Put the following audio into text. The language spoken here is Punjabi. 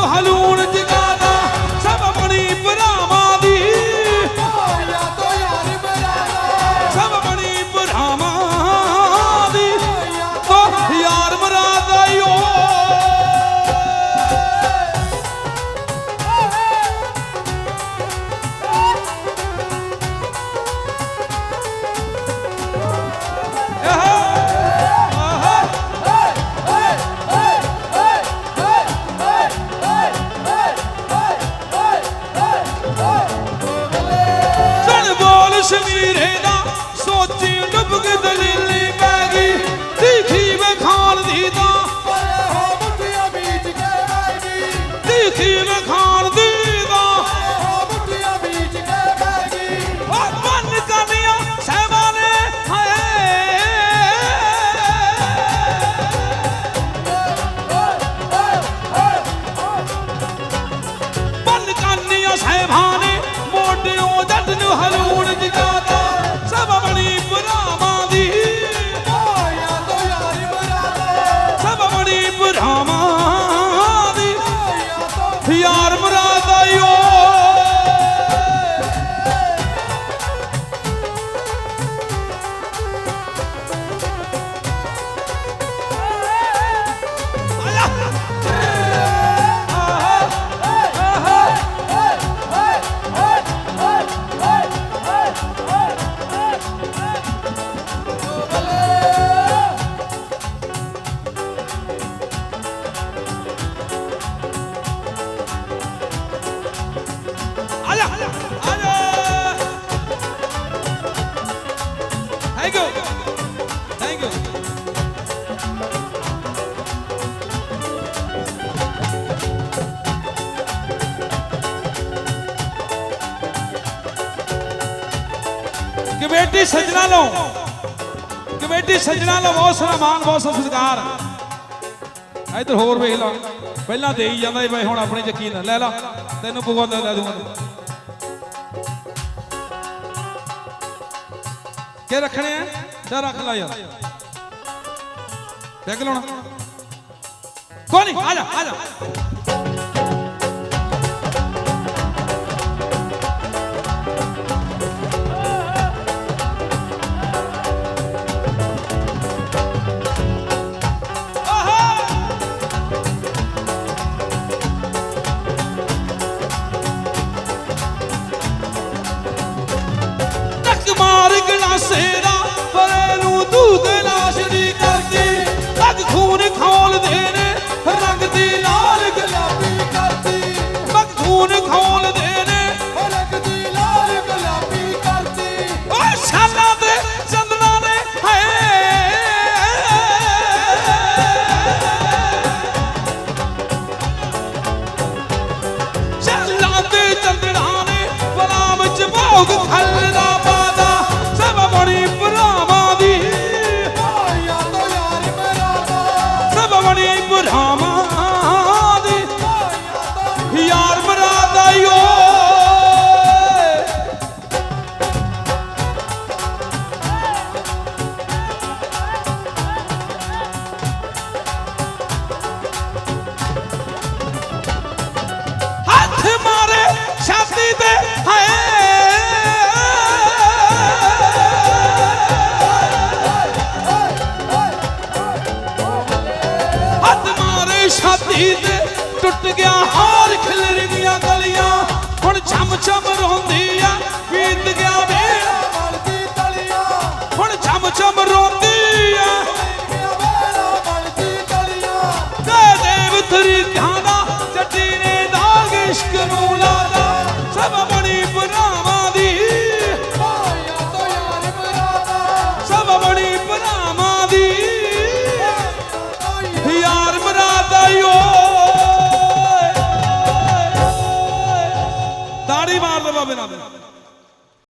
ਮੋਢਿਓਂ ਕਾਨੀਆਂ ਸਹਿਬਾਂ ਨੇ ਮੋਢਿਓਂ ਜੱਟ ਨੂੰ ਹਲੂਣ ਜਗਾਦਾ ਸਭ ਬਣੀ ਭਰਾਵਾਂ ਦੀ। ਹੋਇਆ ਤੋ ਯਾਰ ਬਰਾਦਾ ਸਭ ਬਣੀ ਭਰਾਵਾਂ ਕਮੇਟੀ ਸੱਜਣਾ ਲਓ। ਕਮੇਟੀ ਸੱਜਣਾ ਲਓ, ਬਹੁਤ ਸਾਰਾ ਮਾਨ ਬਹੁਤ ਸਤਿਕਾਰ। ਇੱਧਰ ਹੋਰ ਵੇਖ ਲਾ। ਪਹਿਲਾਂ ਦੇ ਜਾਂਦਾ ਸੀ, ਬਈ ਹੁਣ ਆਪਣੀ ਯਕੀਨ ਲੈ ਲਾ, ਤੈਨੂੰ ਪੂਆ ਲੈ ਲੈ ਦੂੰਗਾ। ਤੂੰ ਰੱਖਣੇ ਆ? ਚਾ ਰੱਖ ਲਾ ਯਾਰ। ਦੇਖ ਲਾਉਣਾ। ਕੋਈ ਨਹੀਂ, ਆ ਜਾ ਆ ਜਾ। ਹੁਣ